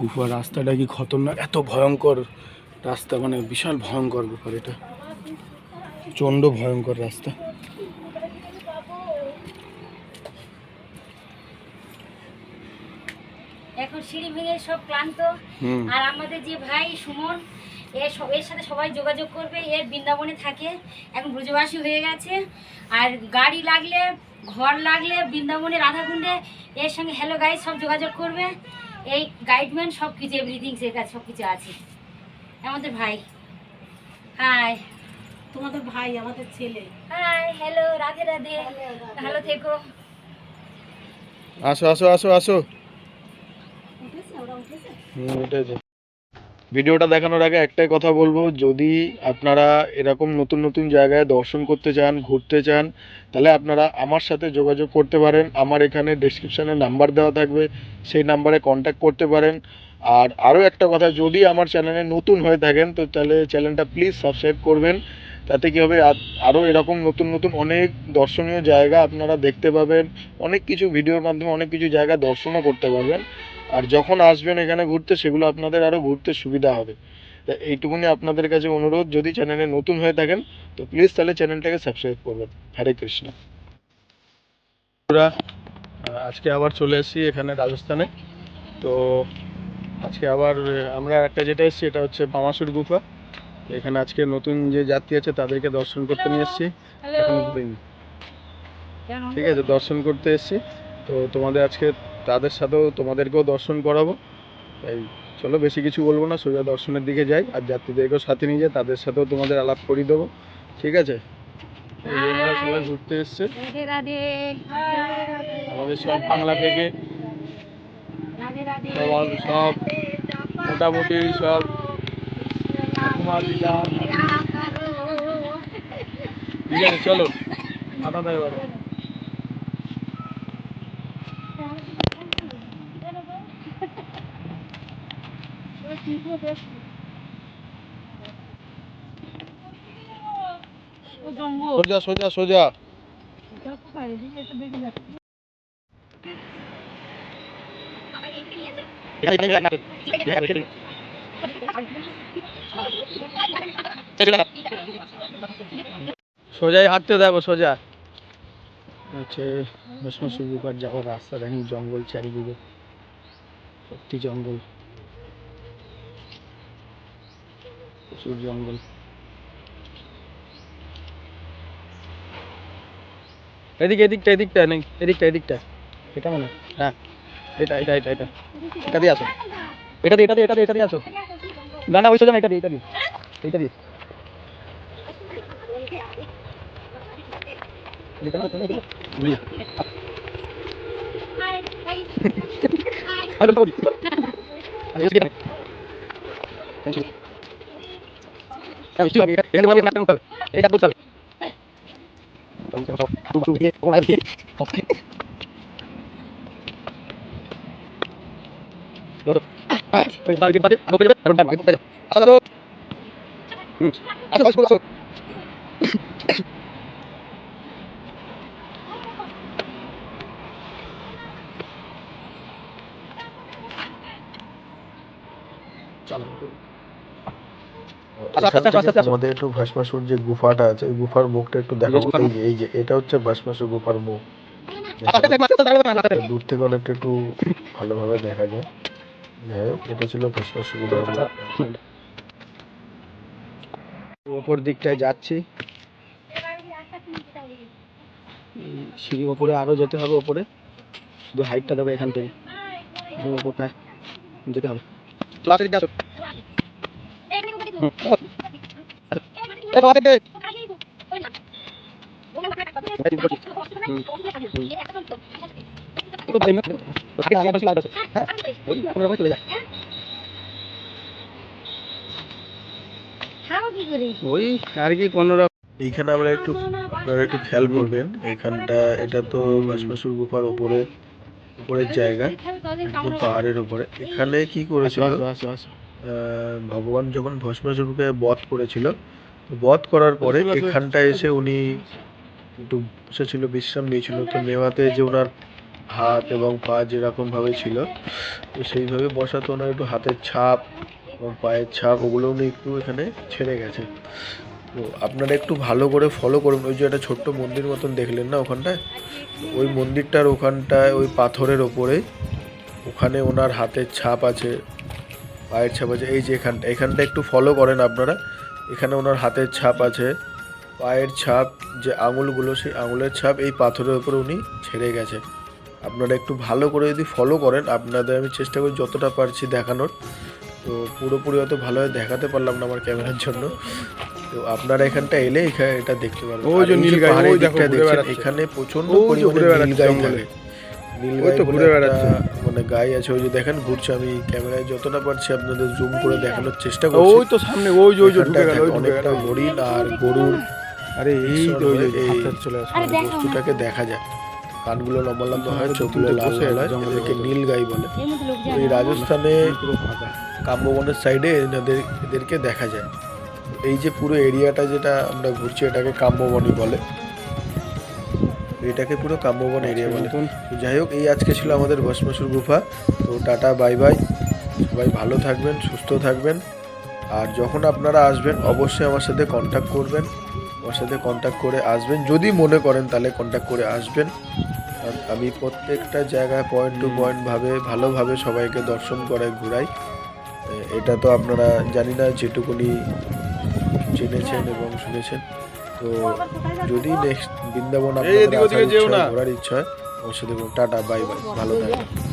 গুফার রাস্তাটা কি খতরনাক? এত ভয়ঙ্কর রাস্তা মানে বিশাল ভয়ঙ্কর গুফার এটা। প্রচণ্ড ভয়ঙ্কর রাস্তা। এখন সিঁড়ি ভেঙে সব ক্লান্ত। আর আমাদের যে ভাই সুমন এর এর সাথে সবাই যোগাযোগ করবে এর বৃন্দাবনে থাকে। এখন ব্রজবাসী হয়ে গেছে। আর গাড়ি লাগলে ঘর লাগলে বৃন্দাবনে রাধাকুণ্ডে এর সঙ্গে হ্যালো গাইড সব যোগাযোগ করবে। এই গাইডম্যান সব কিছু এভরিথিং এর কাছে সব কিছু আছে। আমাদের ভাই। হাই তোমাদের ভাই আমাদের ছেলে। Hi hello Radhe Radhe. ভালো থেকো। আসো আসো আসো আসো। উঠেছে? ওরা উঠেছে? হুম উঠেছে। ভিডিওটা দেখানোর আগে একটাই কথা বলব, যদি আপনারা এরকম নতুন নতুন জায়গায় দর্শন করতে চান, ঘুরতে চান, তাহলে আপনারা আমার সাথে যোগাযোগ করতে পারেন। আমার এখানে ডেসক্রিপশানে নাম্বার দেওয়া থাকবে, সেই নাম্বারে কন্ট্যাক্ট করতে পারেন। আর আরও একটা কথা, যদি আমার চ্যানেলে নতুন হয়ে থাকেন, তো তাহলে চ্যানেলটা প্লিজ সাবস্ক্রাইব করবেন। তাতে কী হবে, আর- আরও এরকম নতুন নতুন অনেক দর্শনীয় জায়গা আপনারা দেখতে পাবেন, অনেক কিছু ভিডিওর মাধ্যমে অনেক কিছু জায়গা দর্শনও করতে পারবেন। আর যখন আসবেন এখানে ঘুরতে সেগুলো আপনাদের আরও ঘুরতে সুবিধা হবে। তা এইটুকুনি আপনাদের কাছে অনুরোধ যদি চ্যানেলে নতুন হয়ে থাকেন তো প্লিজ তাহলে চ্যানেলটাকে সাবস্ক্রাইব করবেন। হরে কৃষ্ণ। আজকে আবার চলে এসেছি এখানে রাজস্থানে। তো আজকে আবার আমরা একটা যেটা এসেছি এটা হচ্ছে বামাসুর গুফা। এখানে আজকে নতুন যে যাত্রী আছে তাদেরকে দর্শন করতে নিয়ে এসেছি। এখন ঠিক আছে দর্শন করতে এসেছি। তো তোমাদের আজকে তাদের সাথেও তোমাদেরকেও দর্শন করাবো। তাই চলো বেশি কিছু বলব না সোজা দর্শনের দিকে যাই আর যাত্রীদেরকেও সাথে নিয়ে যাই তাদের সাথেও তোমাদের আলাপ করিয়ে দেবো। ঠিক আছে? সবাই ঘুরতে এসছে। আমাদের সব বাংলা থেকে সব সব মোটামুটি সব ঠিক আছে চলো। মাথা দেয় সোজা সোজা সোজা সোজাই হাঁটতে দেখো সোজা হচ্ছে ভস্ম সুবিপার যাওয়ার রাস্তা দেখেন জঙ্গল চারিদিকে সত্যি জঙ্গল প্রচুর জঙ্গল এদিকে এদিকটা এদিকটা নেই এদিকটা এদিকটা এটা মনে হয়? হ্যাঁ এটা এটা এটা এটা এটা দিয়ে আসো এটা দিয়ে এটা দিয়ে এটা দিয়ে এটা দিয়ে আসো না না ওই সোজা না, এটা দিয়ে এটা দিয়ে এইটা দিয়ে এটা না, এটা না, এটা না। বুঝলি? আরে বাবু। আরে এসে গেছে। Thank you. হ্যাঁ, মিষ্টি হবে। এখানে তোমার নাটক করতে হবে। এই কাজ করতে হবে। তুই তুই দিয়ে কোন আইবি? ধরো। ওই বাড়ির পাশে আগে পেয়ে যাবে, তারপর ডান, আগে পেয়ে যাবে। আসো, আমাদের একটু ভস্মাসুর যে গুফাটা আছে ওই গুফার মুখটা একটু দেখাবো গুফার এই যে এই যে এটা হচ্ছে ভস্মাসুর গুফার মুখ। দূর থেকে অনেকটা একটু ভালোভাবে দেখা যায়। যাই হোক, এটা ছিল ভস্মাসুর গুফার মুখ। ওপর দিকটায় যাচ্ছি। সিঁড়ি ওপরে আরও যেতে হবে ওপরে। শুধু হাইটটা দেবে এখান থেকে। ওপরটায় যেতে হবে। এইখানে আমরা একটু একটু খেয়াল করবেন। এখানটা এটা তো ভস্মাসুর গুফার উপরে উপরের জায়গা পাহাড়ের উপরে। এখানে কি করেছিল? ভগবান যখন ভস্মাসুরকে বধ করেছিল বধ করার পরে। এখানটায় এসে উনি একটু বসেছিল বিশ্রাম নিয়েছিল। তো নেওয়াতে যে ওনার হাত এবং পা যেরকমভাবে ছিল তো সেইভাবে বসাতে ওনার একটু হাতের ছাপ এবং পায়ের ছাপ ওগুলো উনি একটু এখানে ছেড়ে গেছে। তো আপনারা একটু ভালো করে ফলো করুন। ওই যে একটা ছোট্ট মন্দির মতন দেখলেন না ওখানটায়? ওই মন্দিরটার ওখানটায় ওই পাথরের ওপরে ওখানে ওনার হাতের ছাপ আছে। পায়ের ছাপ আছে। এই যে এখানটা এখানটা একটু ফলো করেন আপনারা। এখানে ওনার হাতের ছাপ আছে। পায়ের ছাপ যে আঙুলগুলো সেই আঙুলের ছাপ এই পাথরের উপরে উনি ছেড়ে গেছে। আপনারা একটু ভালো করে যদি ফলো করেন আপনাদের আমি চেষ্টা করি যতটা পারছি দেখানোর। তো পুরোপুরি হয়তো ভালোভাবে দেখাতে পারলাম না আমার ক্যামেরার জন্য। তো আপনারা এখানটা এলে এখানে এটা দেখতে পারবেন। ওই যে এই নীল গাই, পাহাড়ের ওই দেখো দেখছেন, এখানে প্রচণ্ড পরিমাণে ঘুরে নীল গাই থাকে। নীল গাই ঘুরে বেড়াচ্ছে। মানে গাই আছে ওই যে দেখেন ঘুরছে আমি ক্যামেরায় যতটা পারছি আপনাদের জুম করে দেখানোর চেষ্টা করছি। ওই তো সামনে ওই যে ওই যে ঢুকে গেল ওই ঢুকে অনেকটা গেল। হরিণ আর গরুর আরে এই তো ওই যে এই- চলে আসছে আরে দেখাও না। বস্তুটাকে দেখা যায়। কানগুলো লম্বা লম্বা হয় চোখগুলো লাল লাল হয় এদেরকে নীল গাই বলে। ওই রাজস্থানে কাম্যবনের সাইডে এনাদের এদেরকে দেখা যায়। এই যে পুরো এরিয়াটা যেটা আমরা ঘুরছি এটাকে কাম্যবনই বলে। এটাকে পুরো কাম্যবন এরিয়া বলে। নতুন। তো যাই হোক এই আজকে ছিল আমাদের ভস্মাসুর গুফা। তো টাটা বাই বাই। সবাই ভালো থাকবেন সুস্থ থাকবেন। আর যখন আপনারা আসবেন অবশ্যই আমার সাথে কন্ট্যাক্ট করবেন। আমার সাথে কন্ট্যাক্ট করে আসবেন। যদি মনে করেন তাহলে কন্ট্যাক্ট করে আসবেন। আমি প্রত্যেকটা জায়গায় পয়েন্ট টু পয়েন্টভাবে ভালোভাবে সবাইকে দর্শন করে ঘুরাই। এটা তো আপনারা জানি না যেটুকুনি জেনেছেন এবং শুনেছেন। তো যদি নেক্সট বৃন্দাবন আপনাদের হয়, ঘোরার ইচ্ছা হয় অবশ্যই দেখুন। Tata bye bye. ভালো থাকবেন।